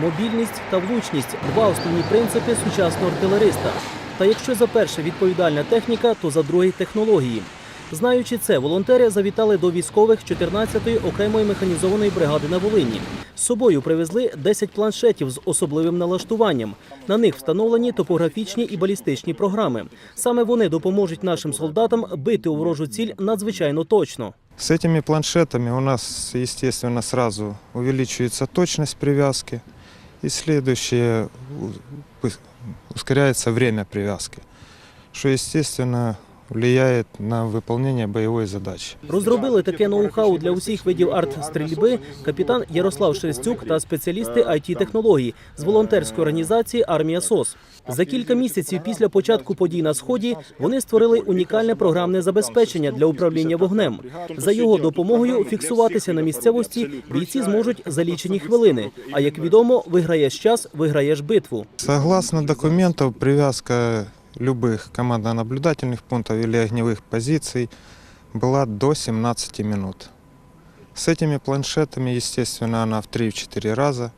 мобільність та влучність два основні принципи сучасного артилериста. Та якщо за перше відповідальна техніка, то за другий технології. Знаючи це, волонтери завітали до військових 14-ї окремої механізованої бригади на Волині. З собою привезли 10 планшетів з особливим налаштуванням. На них встановлені топографічні і балістичні програми. Саме вони допоможуть нашим солдатам бити у ворожу ціль надзвичайно точно. С этими планшетами у нас, естественно, сразу увеличивается точность привязки. И следующее, ускоряется время привязки, что, естественно, влияет на выполнение боевой задачи. Розробили таке ноу-хау для усіх видів арт-стрільби капітан Ярослав Шерстюк та спеціалісти it технологій з волонтерської організації Армія СОС. За кілька місяців після початку подій на сході вони створили унікальне програмне забезпечення для управління вогнем. За його допомогою фіксуватися на місцевості бійці зможуть за лічені хвилини. А як відомо, виграєш час, виграєш битву. Согласно документов, привязка любых командно-наблюдательных пунктов или огневых позиций была до 17 минут. С этими планшетами, естественно, она в 3-4 раза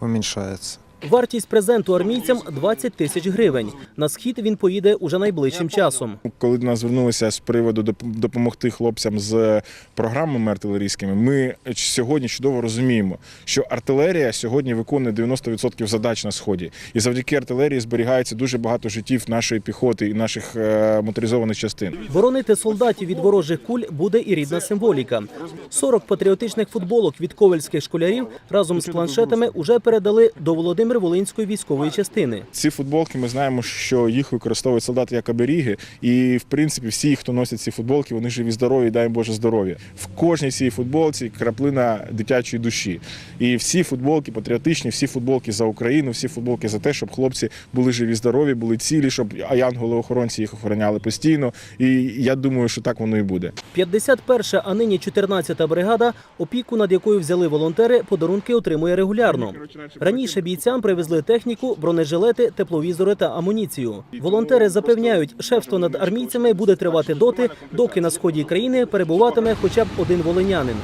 уменьшается. Вартість презенту армійцям 20 тисяч гривень. На схід він поїде уже найближчим часом. Коли до нас звернулися з приводу доп- допомогти хлопцям з програмами артилерійськими, ми сьогодні чудово розуміємо, що артилерія сьогодні виконує 90% задач на сході, і завдяки артилерії зберігається дуже багато життів нашої піхоти і наших е, моторизованих частин. Боронити солдатів від ворожих куль буде і рідна символіка. 40 патріотичних футболок від ковальських школярів разом з планшетами уже передали до Володимир-Волинської військової частини. Ці футболки ми знаємо, що їх використовують солдати як оберіги, і в принципі всі, хто носять ці футболки, вони живі, здорові, дай Боже здоров'я. В кожній цій футболці краплина дитячої душі. І всі футболки патріотичні, всі футболки за Україну, всі футболки за те, щоб хлопці були живі, здорові, були цілі, щоб а янголи-охоронці їх охороняли постійно. І я думаю, що так воно і буде. 51-ша, а нині 14-та бригада, опіку над якою взяли волонтери, подарунки отримує регулярно. Раніше бійцям привезли техніку, бронежилети, тепловізори та амуніцію. Волонтери запевняють, шефство над армійцями буде тривати доти, доки на сході країни перебуватиме хоча б один волинянин.